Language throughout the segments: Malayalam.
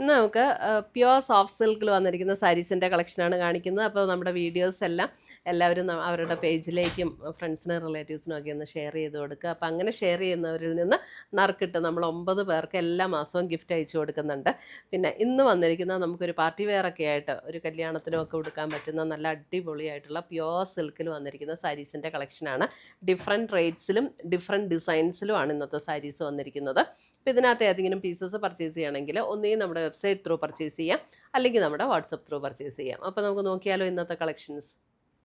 ഇന്ന് നമുക്ക് പ്യുവർ സോഫ്റ്റ് സിൽക്കിൽ വന്നിരിക്കുന്ന സാരീസിന്റെ കളക്ഷനാണ് കാണിക്കുന്നത്. അപ്പോൾ നമ്മുടെ വീഡിയോസ് എല്ലാം എല്ലാവരും അവരുടെ പേജിലേക്കും ഫ്രണ്ട്സിനും റിലേറ്റീവ്സിനും ഒക്കെ ഒന്ന് ഷെയർ ചെയ്ത് കൊടുക്കുക. അപ്പോൾ അങ്ങനെ ഷെയർ ചെയ്യുന്നവരിൽ നിന്ന് നറുക്കിട്ട് നമ്മൾ ഒമ്പത് പേർക്ക് എല്ലാ മാസവും ഗിഫ്റ്റ് അയച്ചു കൊടുക്കുന്നുണ്ട്. പിന്നെ ഇന്ന് വന്നിരിക്കുന്ന നമുക്കൊരു പാർട്ടി വെയറൊക്കെ ആയിട്ട് ഒരു കല്യാണത്തിനും ഒക്കെ കൊടുക്കാൻ പറ്റുന്ന നല്ല അടിപൊളിയായിട്ടുള്ള പ്യുവർ സിൽക്കിൽ വന്നിരിക്കുന്ന സാരീസിന്റെ കളക്ഷനാണ് ഡിഫറെന്റ് റേറ്റ്സിലും ഡിഫറെന്റ് ഡിസൈൻസിലുമാണ് ഇന്നത്തെ സാരീസ് വന്നിരിക്കുന്നത്. അപ്പോൾ ഇതിനകത്ത് ഏതെങ്കിലും പീസസ് പർച്ചേസ് ചെയ്യണമെങ്കിൽ ഒന്നേ നമ്മുടെ വെബ്സൈറ്റ് ത്രൂ പർച്ചേസ് ചെയ്യാം. അല്ലെങ്കിൽ നമ്മുടെ വാട്സപ്പ് ത്രൂ പർച്ചേസ് ചെയ്യാം. അപ്പോൾ നമുക്ക് നോക്കിയാലോ ഇന്നത്തെ കളക്ഷൻസ്.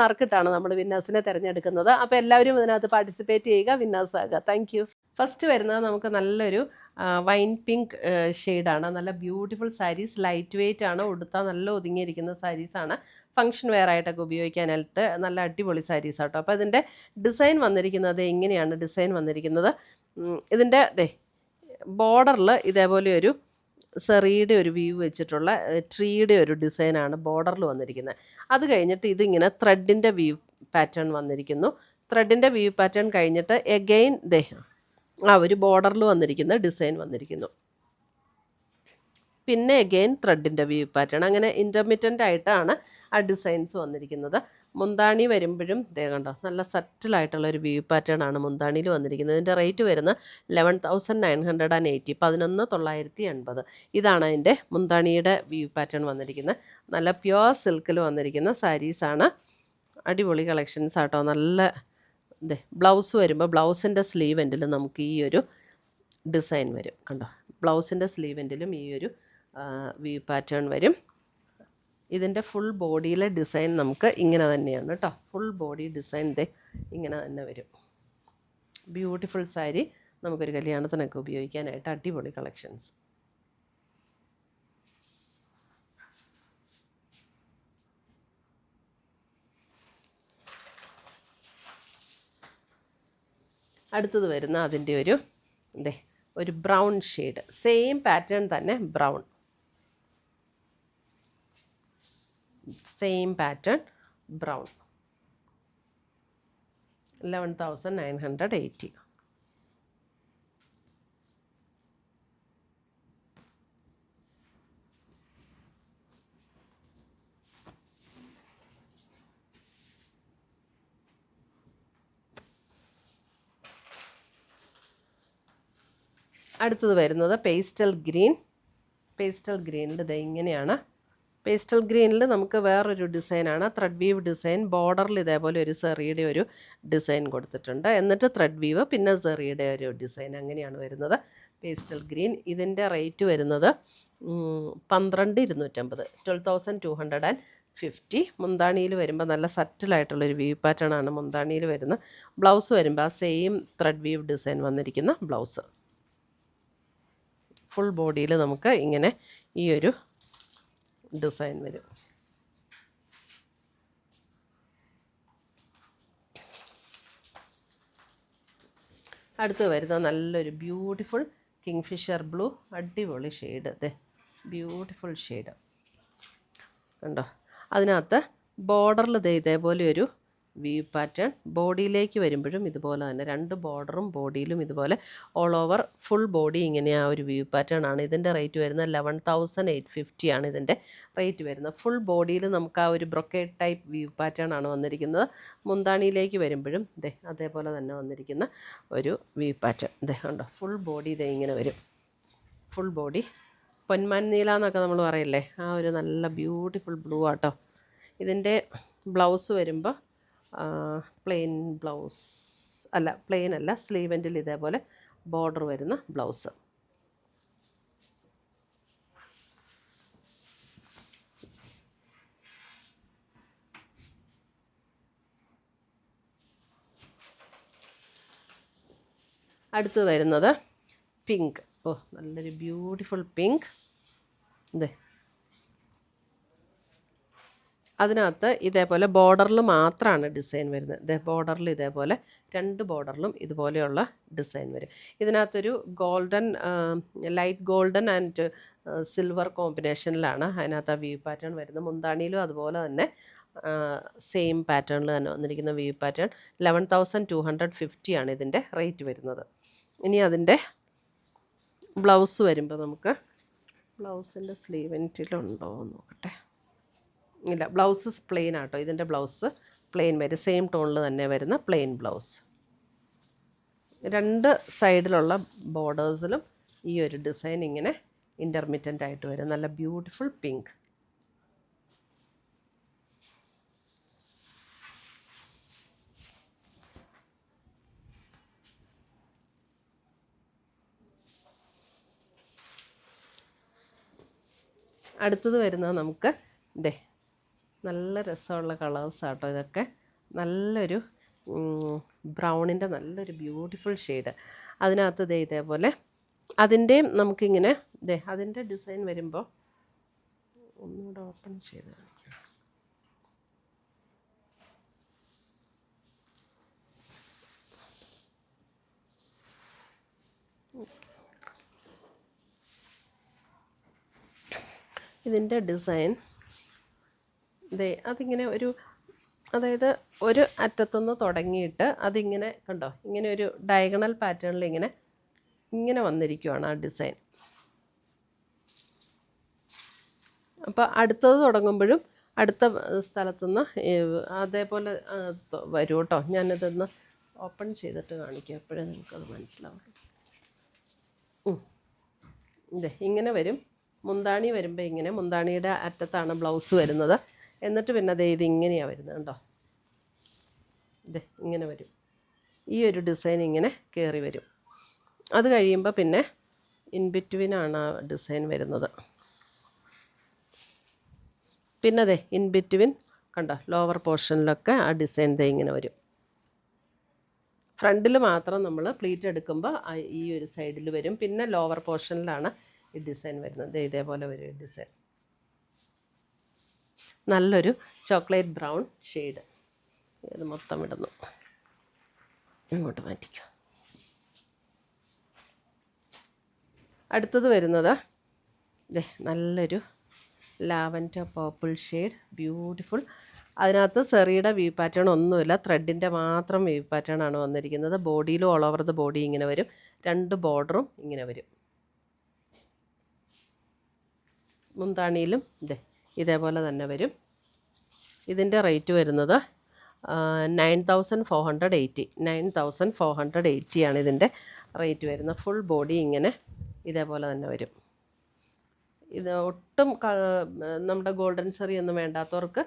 നറുക്കിട്ടാണ് നമ്മൾ വിന്നേഴ്സിനെ തിരഞ്ഞെടുക്കുന്നത്. അപ്പോൾ എല്ലാവരും ഇതിനകത്ത് പാർട്ടിസിപ്പേറ്റ് ചെയ്യുക. വിന്നേഴ്സ് ആകുക. താങ്ക് ഫസ്റ്റ് വരുന്നത് നമുക്ക് നല്ലൊരു വൈൻ പിങ്ക് ഷെയ്ഡാണ് നല്ല ബ്യൂട്ടിഫുൾ സാരീസ് ലൈറ്റ് വെയിറ്റ് ആണ്. ഉടുത്താൽ നല്ല ഒതുങ്ങിയിരിക്കുന്ന സാരീസാണ് ഫങ്ഷൻ വെയർ ആയിട്ടൊക്കെ ഉപയോഗിക്കാനായിട്ട് നല്ല അടിപൊളി സാരീസ് ആട്ടോ. അപ്പോൾ ഇതിന്റെ ഡിസൈൻ വന്നിരിക്കുന്നത് എങ്ങനെയാണ് ഡിസൈൻ വന്നിരിക്കുന്നത്. ഇതിന്റെ ദേ ബോർഡറിൽ ഇതേപോലെ ഒരു സെറിയുടെ ഒരു വ്യൂ വെച്ചിട്ടുള്ള ട്രീയുടെ ഒരു ഡിസൈനാണ് ബോർഡറിൽ വന്നിരിക്കുന്നത്. അത് കഴിഞ്ഞിട്ട് ഇതിങ്ങനെ ത്രെഡിന്റെ വ്യൂ പാറ്റേൺ വന്നിരിക്കുന്നു. ത്രെഡിന്റെ വ്യൂ പാറ്റേൺ കഴിഞ്ഞിട്ട് എഗെയിൻ ദേ ആ ഒരു ബോർഡറിൽ വന്നിരിക്കുന്ന ഡിസൈൻ വന്നിരിക്കുന്നു. പിന്നെ എഗെയിൻ ത്രെഡിന്റെ വ്യൂ പാറ്റേൺ അങ്ങനെ ഇന്റർമീഡിയന്റ് ആയിട്ടാണ് ആ ഡിസൈൻസ് വന്നിരിക്കുന്നത്. മുന്താണി വരുമ്പോഴും ഇതേ കണ്ടോ നല്ല സറ്റിലായിട്ടുള്ള ഒരു വ്യൂ പാറ്റേൺ ആണ് മുന്താണിയിൽ വന്നിരിക്കുന്നത്. ഇതിന്റെ റേറ്റ് വരുന്ന eleven thousand nine hundred and eighty പതിനൊന്ന് തൊള്ളായിരത്തി എൺപത്. ഇതാണ് അതിന്റെ മുന്താണിയുടെ വ്യൂ പാറ്റേൺ വന്നിരിക്കുന്നത്. നല്ല പ്യുവർ സിൽക്കിൽ വന്നിരിക്കുന്ന സാരീസാണ് അടിപൊളി കളക്ഷൻസ് ആട്ടോ. നല്ല ഇതേ ബ്ലൗസ് വരുമ്പോൾ ബ്ലൗസിന്റെ സ്ലീവ് നമുക്ക് ഈ ഒരു ഡിസൈൻ വരും. കണ്ടോ? ബ്ലൗസിന്റെ സ്ലീവ് ഈ ഒരു വ്യൂ പാറ്റേൺ വരും. ഇതിന്റെ ഫുൾ ബോഡിയിലെ ഡിസൈൻ നമുക്ക് ഇങ്ങനെ തന്നെയാണ് കേട്ടോ ഫുൾ ബോഡി ഡിസൈൻ ദേ ഇങ്ങനെ തന്നെ വരും. ബ്യൂട്ടിഫുൾ സാരി നമുക്കൊരു കല്യാണത്തിനൊക്കെ ഉപയോഗിക്കാനായിട്ട് അടിപൊളി കളക്ഷൻസ് അടുത്തത് വരുന്ന അതിന്റെ ഒരു ഇതേ ഒരു ബ്രൗൺ ഷെയ്ഡ് സെയിം പാറ്റേൺ തന്നെ brown same pattern brown eleven thousand nine hundred eighty അടുത്തത് വരുന്നത് പേസ്റ്റൽ ഗ്രീൻ പേസ്റ്റൽ ഗ്രീനിൽ ഇത് ഇങ്ങനെയാണ്. പേസ്റ്റൽ ഗ്രീനിൽ നമുക്ക് വേറൊരു ഡിസൈനാണ്. ത്രെഡ് വീവ് ഡിസൈൻ ബോർഡറിൽ ഇതേപോലെ ഒരു സെറിയുടെ ഒരു ഡിസൈൻ കൊടുത്തിട്ടുണ്ട്. എന്നിട്ട് ത്രെഡ് വീവ് പിന്നെ സെറിയുടെ ഒരു ഡിസൈൻ അങ്ങനെയാണ് വരുന്നത്. പേസ്റ്റൽ ഗ്രീൻ ഇതിന്റെ റേറ്റ് വരുന്നത് പന്ത്രണ്ട് ഇരുന്നൂറ്റമ്പത് twelve thousand two hundred and fifty മുന്താണിയിൽ വരുമ്പോൾ നല്ല സറ്റിലായിട്ടുള്ളൊരു വ്യൂ പാറ്റേൺ ആണ് മുന്താണിയിൽ വരുന്നത്. ബ്ലൗസ് വരുമ്പോൾ ആ സെയിം ത്രെഡ് വീവ് ഡിസൈൻ വന്നിരിക്കുന്ന ബ്ലൗസ്. ഫുൾ ബോഡിയിൽ നമുക്ക് ഇങ്ങനെ ഈ ഒരു ഡിസൈൻ വരും. അടുത്ത് വരുന്ന നല്ലൊരു ബ്യൂട്ടിഫുൾ കിങ്ഫിഷർ ബ്ലൂ അടിപൊളി ഷെയ്ഡ് അതെ ബ്യൂട്ടിഫുൾ ഷെയ്ഡ് കണ്ടോ? അതിനകത്ത് ബോർഡറിൽ ഇതേ ഇതേപോലെ ഒരു വ്യൂ പാറ്റേൺ ബോഡിയിലേക്ക് വരുമ്പോഴും ഇതുപോലെ തന്നെ രണ്ട് ബോർഡറും ബോഡിയിലും ഇതുപോലെ ഓൾ ഓവർ ഫുൾ ബോഡി ഇങ്ങനെ ആ ഒരു വ്യൂ പാറ്റേൺ ആണ്. ഇതിന്റെ റേറ്റ് വരുന്നത് ലെവൻ തൗസൻഡ് എയ്റ്റ് ഫിഫ്റ്റി ആണ് ഇതിന്റെ റേറ്റ് വരുന്നത്. ഫുൾ ബോഡിയിൽ നമുക്ക് ആ ഒരു ബ്രൊക്കേഡ് ടൈപ്പ് വ്യൂ പാറ്റേൺ ആണ് വന്നിരിക്കുന്നത്. മുന്താണിയിലേക്ക് വരുമ്പോഴും ദേ അതേപോലെ തന്നെ വന്നിരിക്കുന്ന ഒരു വ്യൂ പാറ്റേൺ ദേ ഉണ്ടോ ഫുൾ ബോഡി ഇതേ ഇങ്ങനെ വരും. ഫുൾ ബോഡി പൊന്മാൻ നീല എന്നൊക്കെ നമ്മൾ പറയില്ലേ? ആ ഒരു നല്ല ബ്യൂട്ടിഫുൾ ബ്ലൂ ആട്ടോ. ഇതിന്റെ ബ്ലൗസ് വരുമ്പോൾ പ്ലെയിൻ ബ്ലൗസ് അല്ല പ്ലെയിൻ അല്ല സ്ലീവെന്റിൽ ഇതേപോലെ ബോർഡർ വരുന്ന ബ്ലൗസ് അടുത്ത് വരുന്നത് പിങ്ക് ഓ നല്ലൊരു ബ്യൂട്ടിഫുൾ പിങ്ക് ഇതേ അതിനകത്ത് ഇതേപോലെ ബോർഡറിൽ മാത്രമാണ് ഡിസൈൻ വരുന്നത്. ബോർഡറിൽ ഇതേപോലെ രണ്ട് ബോർഡറിലും ഇതുപോലെയുള്ള ഡിസൈൻ വരും. ഇതിനകത്തൊരു golden light golden and silver കോമ്പിനേഷനിലാണ് അതിനകത്ത് ആ വ്യൂ പാറ്റേൺ വരുന്നത്. മുന്താണിയിലും അതുപോലെ തന്നെ സെയിം പാറ്റേണിൽ തന്നെ വന്നിരിക്കുന്ന view pattern. Eleven thousand two hundred ഫിഫ്റ്റിയാണ് ഇതിന്റെ റേറ്റ് വരുന്നത്. ഇനി അതിന്റെ ബ്ലൗസ് വരുമ്പോൾ നമുക്ക് ബ്ലൗസിന്റെ സ്ലീവെന്റിലുണ്ടോ എന്ന് നോക്കട്ടെ. ഇല്ല ബ്ലൗസ് പ്ലെയിൻ ആട്ടോ. ഇതിന്റെ ബ്ലൗസ് പ്ലെയിൻ വരും. സെയിം ടോണിൽ തന്നെ വരുന്ന പ്ലെയിൻ ബ്ലൗസ് രണ്ട് സൈഡിലുള്ള ബോർഡേഴ്സിലും ഈ ഒരു ഡിസൈൻ ഇങ്ങനെ ഇന്റർമീഡിയന്റ് ആയിട്ട് വരും. നല്ല ബ്യൂട്ടിഫുൾ പിങ്ക് അടുത്തത് വരുന്നത് നമുക്ക് ദേ നല്ല രസമുള്ള കളേഴ്സ് ആട്ടോ ഇതൊക്കെ. നല്ലൊരു ബ്രൗണിന്റെ നല്ലൊരു ബ്യൂട്ടിഫുൾ ഷെയ്ഡ് അതിനകത്ത് ദേ ഇതേപോലെ. അതിന്റെയും നമുക്കിങ്ങനെ ദേ അതിന്റെ ഡിസൈൻ വരുമ്പോൾ ഒന്നുകൂടെ ഓപ്പൺ ചെയ്ത്. ഇതിന്റെ ഡിസൈൻ ദേ അതിങ്ങനെ ഒരു അതായത് ഒരു അറ്റത്തുനിന്ന് തുടങ്ങിയിട്ട് അതിങ്ങനെ കണ്ടോ ഇങ്ങനെ ഒരു ഡയഗണൽ പാറ്റേണിൽ ഇങ്ങനെ ഇങ്ങനെ വന്നിരിക്കുവാണ് ആ ഡിസൈൻ അപ്പോൾ അടുത്തത് തുടങ്ങുമ്പോഴും അടുത്ത സ്ഥലത്തുനിന്ന് അതേപോലെ വരൂ കേട്ടോ ഞാനിതൊന്ന് ഓപ്പൺ ചെയ്തിട്ട് കാണിക്കാം. അപ്പോഴേ നിങ്ങൾക്കത് മനസ്സിലാവും. ഇതെ ഇങ്ങനെ വരും. മുന്താണി വരുമ്പോൾ ഇങ്ങനെ മുന്താണിയുടെ അറ്റത്താണ് ബ്ലൗസ് വരുന്നത്. എന്നിട്ട് പിന്നെ അതേ ഇത് ഇങ്ങനെയാണ് വരുന്നത് കേട്ടോ ഇത് ഇങ്ങനെ വരും. ഈ ഒരു ഡിസൈൻ ഇങ്ങനെ കയറി വരും. അത് കഴിയുമ്പോൾ പിന്നെ ഇൻ ബിറ്റ്വീനാണ് ആ ഡിസൈൻ വരുന്നത്. പിന്നെ അതെ ഇൻ ബിറ്റ്വീൻ കണ്ടോ? ലോവർ പോർഷനിലൊക്കെ ആ ഡിസൈൻ ദേ ഇങ്ങനെ വരും. ഫ്രണ്ടിൽ മാത്രം നമ്മൾ പ്ലീറ്റ് എടുക്കുമ്പോൾ ഈ ഒരു സൈഡിൽ വരും. പിന്നെ ലോവർ പോർഷനിലാണ് ഈ ഡിസൈൻ വരുന്നത്. ഇതേപോലെ വരും ഡിസൈൻ. നല്ലൊരു ചോക്ലേറ്റ് ബ്രൗൺ ഷെയ്ഡ്. ഇത് മൊത്തം ഇടുന്നു. ഇങ്ങോട്ട് മാറ്റിക്കോ. അടുത്തത് വരുന്നത് നല്ലൊരു ലാവൻഡർ പേർപ്പിൾ ഷെയ്ഡ്. ബ്യൂട്ടിഫുൾ. അതിനകത്ത് സെറിയുടെ വ്യൂ പാറ്റേൺ ഒന്നുമില്ല. ത്രെഡിന്റെ മാത്രം വ്യൂ പാറ്റേൺ ആണ് വന്നിരിക്കുന്നത്. ബോഡിയിലും ഓൾ ഓവർ ദ ബോഡി ഇങ്ങനെ വരും. രണ്ട് ബോർഡറും ഇങ്ങനെ വരും. മുന്താണിയിലും ഇതേ ഇതേപോലെ തന്നെ വരും. ഇതിന്റെ റേറ്റ് വരുന്നത് nine thousand four hundred eighty. Nine thousand four hundred eighty ആണ് ഇതിന്റെ റേറ്റ് വരുന്നത്. ഫുൾ ബോഡി ഇങ്ങനെ ഇതേപോലെ തന്നെ വരും. ഇത് ഒട്ടും നമ്മുടെ ഗോൾഡൻ സെറി ഒന്നും വേണ്ടാത്തവർക്ക്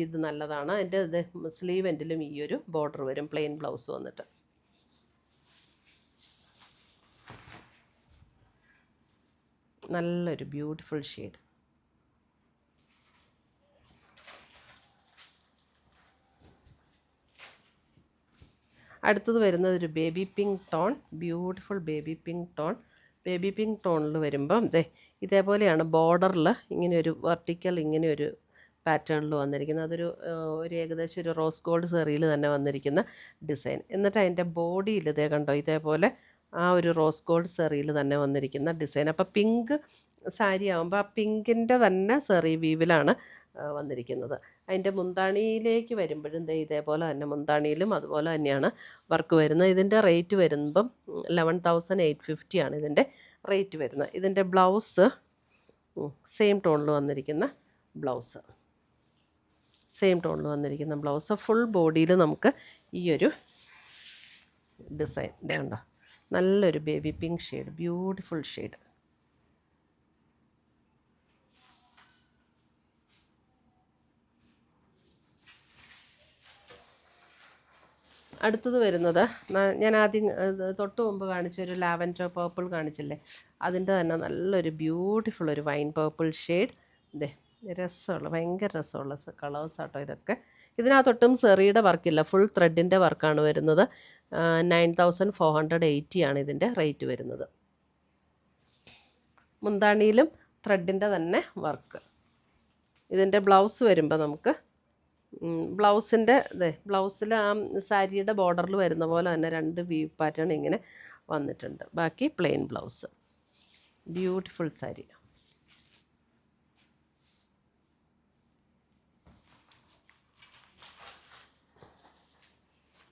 ഇത് നല്ലതാണ്. അതിന്റെ ഇത് സ്ലീവ് എൻഡിലും ഈ ഒരു ബോർഡർ വരും പ്ലെയിൻ ബ്ലൗസ് വന്നിട്ട്. നല്ലൊരു ബ്യൂട്ടിഫുൾ ഷെയ്ഡ്. അടുത്തത് വരുന്നത് ഒരു baby pink tone beautiful baby pink tone baby pink ടോണിൽ വരുമ്പം ദേ ഇതേപോലെയാണ് ബോർഡറിൽ ഇങ്ങനെ ഒരു വെർട്ടിക്കൽ ഇങ്ങനെ ഒരു പാറ്റേണിൽ വന്നിരിക്കുന്നത്. അതൊരു ഒരു ഏകദേശം ഒരു റോസ് ഗോൾഡ് സെറിയിൽ തന്നെ വന്നിരിക്കുന്ന ഡിസൈൻ എന്നിട്ട് അതിന്റെ ബോഡിയിൽ ഇതേ കണ്ടോ ഇതേപോലെ ആ ഒരു റോസ് ഗോൾഡ് സെറിയിൽ തന്നെ വന്നിരിക്കുന്ന ഡിസൈൻ അപ്പോൾ പിങ്ക് സാരി ആകുമ്പോൾ ആ പിങ്കിന്റെ തന്നെ സെറി വീവിലാണ് വന്നിരിക്കുന്നത്. അതിന്റെ മുന്താണിയിലേക്ക് വരുമ്പോഴും ദേ ഇതേപോലെ തന്നെ മുന്താണിയിലും അതുപോലെ തന്നെയാണ് വർക്ക് വരുന്നത്. ഇതിന്റെ റേറ്റ് വരുമ്പം ലെവൻ തൗസൻഡ് എയ്റ്റ് ഫിഫ്റ്റിയാണ് ഇതിന്റെ റേറ്റ് വരുന്നത്. ഇതിന്റെ ബ്ലൗസ് സെയിം ടോണിൽ വന്നിരിക്കുന്ന ബ്ലൗസ്. സെയിം ടോണിൽ വന്നിരിക്കുന്ന ബ്ലൗസ്. ഫുൾ ബോഡിയിൽ നമുക്ക് ഈ ഒരു ഡിസൈൻ ഇതേ ഉണ്ടോ നല്ലൊരു baby pink shade beautiful shade അടുത്തത് വരുന്നത്. ഞാൻ ആദ്യം തൊട്ട് മുമ്പ് കാണിച്ച ഒരു ലാവൻഡർ പേർപ്പിൾ കാണിച്ചില്ലേ? അതിന്റെ തന്നെ നല്ലൊരു ബ്യൂട്ടിഫുൾ ഒരു വൈൻ പേർപ്പിൾ ഷെയ്ഡ് ഇതേ രസമുള്ള ഭയങ്കര രസമുള്ള കളേഴ്സ് ആട്ടോ ഇതൊക്കെ. ഇതിനകത്തൊട്ടും സെറിയുടെ വർക്കില്ല ഫുൾ ത്രെഡിന്റെ വർക്കാണ് വരുന്നത്. Nine thousand four hundred eighty ആണ് ഇതിന്റെ റേറ്റ് വരുന്നത്. മുന്താണിയിലും ത്രെഡിന്റെ തന്നെ വർക്ക് ഇതിന്റെ ബ്ലൗസ് വരുമ്പോൾ നമുക്ക് ബ്ലൗസിന്റെ ഇതേ ബ്ലൗസിൽ ആ സാരിയുടെ ബോർഡറിൽ വരുന്ന പോലെ തന്നെ രണ്ട് വ്യൂ പാറ്റേൺ ഇങ്ങനെ വന്നിട്ടുണ്ട്. ബാക്കി പ്ലെയിൻ ബ്ലൗസ്. ബ്യൂട്ടിഫുൾ സാരി.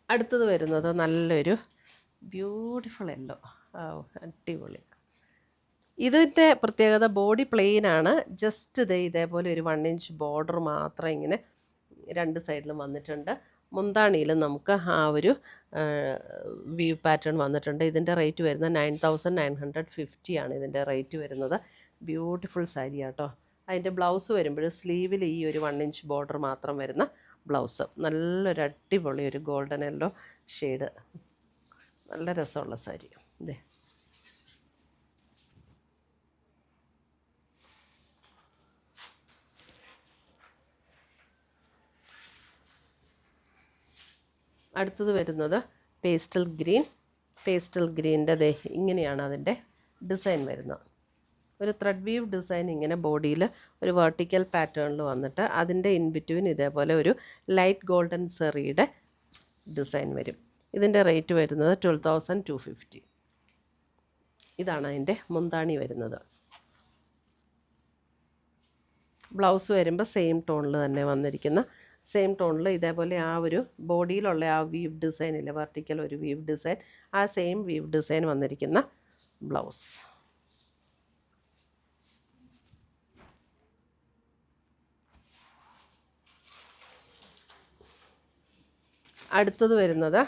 അടുത്തത് വരുന്നത് നല്ലൊരു ബ്യൂട്ടിഫുൾ യെല്ലോ. അടിപൊളി. ഇതിന്റെ പ്രത്യേകത ബോഡി പ്ലെയിനാണ് ജസ്റ്റ് ഇതേ ഇതേപോലെ ഒരു വൺ ഇഞ്ച് ബോർഡർ മാത്രം ഇങ്ങനെ രണ്ട് സൈഡിലും വന്നിട്ടുണ്ട്. മുന്താണിയിലും നമുക്ക് ആ ഒരു വ്യൂ പാറ്റേൺ വന്നിട്ടുണ്ട്. ഇതിന്റെ റേറ്റ് വരുന്നത് nine thousand nine hundred fifty ആണ് ഇതിന്റെ റേറ്റ് വരുന്നത്. ബ്യൂട്ടിഫുൾ സാരി ആട്ടോ അതിന്റെ ബ്ലൗസ് വരുമ്പോൾ സ്ലീവിൽ ഈ ഒരു വൺ ഇഞ്ച് ബോർഡർ മാത്രം വരുന്ന ബ്ലൗസ്. നല്ലൊരു അടിപൊളി ഒരു ഗോൾഡൻ യെല്ലോ ഷെയ്ഡ്. നല്ല രസമുള്ള സാരി. ഇതേ അടുത്തത് വരുന്നത് പേസ്റ്റൽ ഗ്രീൻ പേസ്റ്റൽ ഗ്രീന്റെ ദേ ഇങ്ങനെയാണ് അതിന്റെ ഡിസൈൻ വരുന്നത്. ഒരു ത്രെഡ് വീവ് ഡിസൈൻ ഇങ്ങനെ ബോഡിയിൽ ഒരു വെർട്ടിക്കൽ പാറ്റേണിൽ വന്നിട്ട് അതിന്റെ ഇൻ ബിറ്റ്വീൻ ഇതേപോലെ ഒരു ലൈറ്റ് ഗോൾഡൻ സെറിയുടെ ഡിസൈൻ വരും. ഇതിന്റെ റേറ്റ് വരുന്നത് ട്വൽവ് തൗസൻഡ് ടു ഫിഫ്റ്റി ഇതാണ് അതിന്റെ മുന്താണി വരുന്നത്. ബ്ലൗസ് വരുമ്പോൾ സെയിം ടോണിൽ തന്നെ വന്നിരിക്കുന്ന സെയിം ടോണിൽ ഇതേപോലെ ആ ഒരു ബോഡിയിലുള്ള ആ വീവ് ഡിസൈൻ ഇല്ല വെർട്ടിക്കൽ ഒരു വീവ് ഡിസൈൻ ആ സെയിം വീവ് ഡിസൈൻ വന്നിരിക്കുന്ന ബ്ലൗസ് അടുത്തത് വരുന്നത്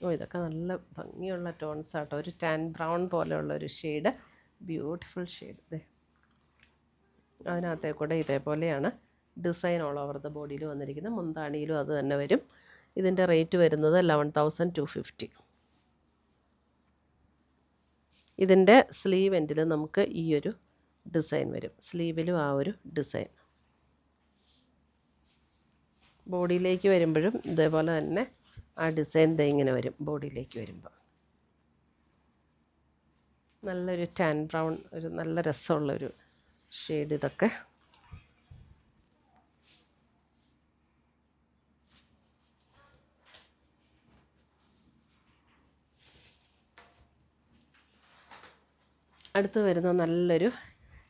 ഓ ഇതൊക്കെ നല്ല ഭംഗിയുള്ള ടോൺസ് ആട്ടോ. ഒരു ടാൻ ബ്രൗൺ പോലെയുള്ള ഒരു ഷെയ്ഡ് ബ്യൂട്ടിഫുൾ ഷെയ്ഡ് അതിനകത്തേക്കൂടെ അതിനകത്തെ കൂടെ ഇതേപോലെയാണ് ഡിസൈൻ ഓൾ ഓവർ ദ ബോഡിയിൽ വന്നിരിക്കുന്നത് മുന്താണിയിലും അത് തന്നെ വരും. ഇതിന്റെ റേറ്റ് വരുന്നത് ലെവൻ തൗസൻഡ് ടു ഫിഫ്റ്റി ഇതിന്റെ സ്ലീവ് എൻഡിൽ നമുക്ക് ഈ ഒരു ഡിസൈൻ വരും. സ്ലീവിലും ആ ഒരു ഡിസൈൻ. ബോഡിയിലേക്ക് വരുമ്പോഴും ഇതേപോലെ തന്നെ ആ ഡിസൈൻ ഇങ്ങനെ വരും ബോഡിയിലേക്ക് വരുമ്പോൾ നല്ലൊരു ടാൻ ബ്രൗൺ ഒരു നല്ല രസമുള്ളൊരു ഷെയ്ഡ് ഇതൊക്കെ അടുത്ത് വരുന്ന നല്ലൊരു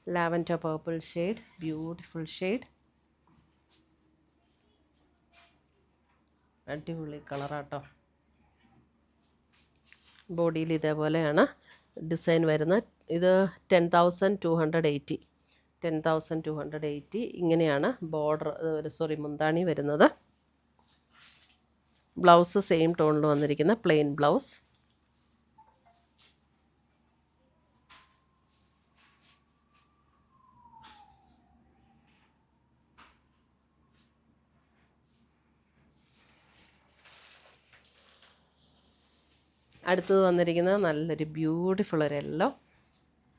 lavender purple shade beautiful shade. അടിപൊളി കളറാട്ടോ. ബോഡിയിൽ ഇതേപോലെയാണ് ഡിസൈൻ വരുന്നത് ഇത് ten thousand two hundred eighty. Ten thousand two hundred eighty. ഇങ്ങനെയാണ് ബോർഡർ സോറി മുന്താണി വരുന്നത്. ബ്ലൗസ് സെയിം ടോണിൽ വന്നിരിക്കുന്ന പ്ലെയിൻ ബ്ലൗസ്. അടുത്തത് വന്നിരിക്കുന്നത് നല്ലൊരു ബ്യൂട്ടിഫുൾ ഒരു യെല്ലോ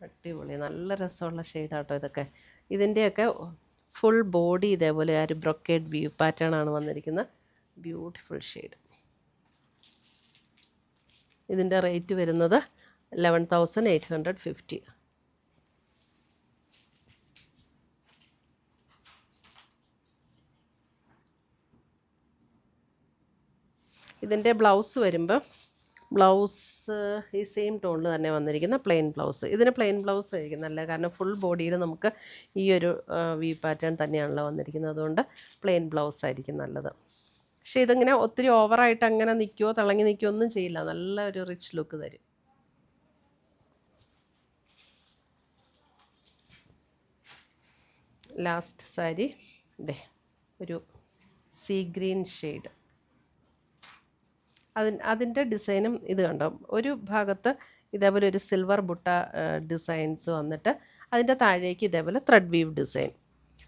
അടിപൊളി നല്ല രസമുള്ള ഷെയ്ഡാട്ടോ ഇതൊക്കെ. ഇതിന്റെയൊക്കെ ഫുൾ ബോഡി ഇതേപോലെ ആ ഒരു ബ്രൊക്കേഡ് വ്യൂ പാറ്റേൺ ആണ് വന്നിരിക്കുന്നത്. ബ്യൂട്ടിഫുൾ ഷെയ്ഡ് ഇതിന്റെ റേറ്റ് വരുന്നത് eleven thousand eight hundred fifty ഇതിന്റെ ബ്ലൗസ് വരുമ്പോൾ ബ്ലൗസ് ഈ സെയിം ടോണിൽ തന്നെ വന്നിരിക്കുന്ന പ്ലെയിൻ ബ്ലൗസ് ഇതിന് പ്ലെയിൻ ബ്ലൗസ് ആയിരിക്കും നല്ല കാരണം ഫുൾ ബോഡിയിൽ നമുക്ക് ഈ ഒരു വി പാറ്റേൺ തന്നെയാണല്ലോ വന്നിരിക്കുന്നത്. അതുകൊണ്ട് പ്ലെയിൻ ബ്ലൗസ് ആയിരിക്കും നല്ലത്. പക്ഷേ ഇതിങ്ങനെ ഒത്തിരി ഓവറായിട്ട് അങ്ങനെ നിൽക്കുമോ തിളങ്ങി നിൽക്കുമോ ഒന്നും ചെയ്യില്ല. നല്ല ഒരു റിച്ച് ലുക്ക് തരും. ലാസ്റ്റ് സാരി ഇതേ ഒരു സീ ഗ്രീൻ ഷെയ്ഡ് അതിൻ അതിന്റെ ഡിസൈനും ഇത് കണ്ടോ? ഒരു ഭാഗത്ത് ഇതേപോലെ ഒരു സിൽവർ ബുട്ട ഡിസൈൻസ് വന്നിട്ട് അതിന്റെ താഴേക്ക് ഇതേപോലെ ത്രെഡ് വീവ് ഡിസൈൻ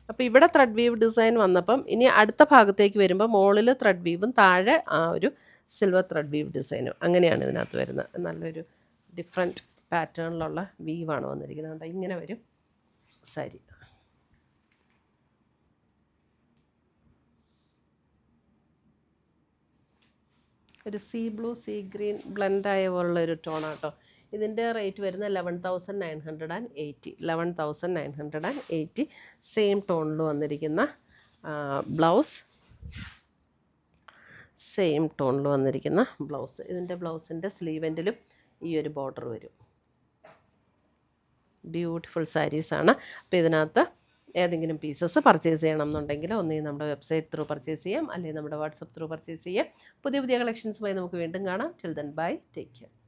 അപ്പോൾ ഇവിടെ ത്രെഡ് വീവ് ഡിസൈൻ വന്നപ്പം ഇനി അടുത്ത ഭാഗത്തേക്ക് വരുമ്പോൾ മുകളിൽ ത്രെഡ് വീവും താഴെ ആ ഒരു സിൽവർ ത്രെഡ് വീവ് ഡിസൈനും അങ്ങനെയാണ് ഇതിനകത്ത് വരുന്നത്. നല്ലൊരു ഡിഫറെന്റ് പാറ്റേണിലുള്ള വീവാണ് വന്നിരിക്കുന്നത്. ഇങ്ങനെ വരും സാരി. ഒരു സീ ബ്ലൂ സീ ഗ്രീൻ ബ്ലെൻഡായ പോലുള്ള ഒരു ടോണാട്ടോ ഇതിന്റെ റേറ്റ് വരുന്നത് eleven thousand nine hundred and eighty eleven thousand nine hundred and eighty same ടോണിൽ വന്നിരിക്കുന്ന ബ്ലൗസ് സെയിം ടോണിൽ വന്നിരിക്കുന്ന ബ്ലൗസ് ഇതിന്റെ ബ്ലൗസിന്റെ സ്ലീവെന്റിലും ഈ ഒരു ബോർഡർ വരും. ബ്യൂട്ടിഫുൾ സാരീസാണ് അപ്പോൾ ഇതിനകത്ത് ഏതെങ്കിലും പീസസ് പർച്ചേസ് ചെയ്യണം എന്നുണ്ടെങ്കിൽ ഒന്നുകിൽ നമ്മുടെ വെബ്സൈറ്റ് ത്രൂ പർച്ചേസ് ചെയ്യാം അല്ലെങ്കിൽ നമ്മുടെ വാട്സപ്പ് ത്രൂ പർച്ചേസ് ചെയ്യാം. പുതിയ പുതിയ കളക്ഷൻസുമായി നമുക്ക് വീണ്ടും കാണാം. Till bye take care.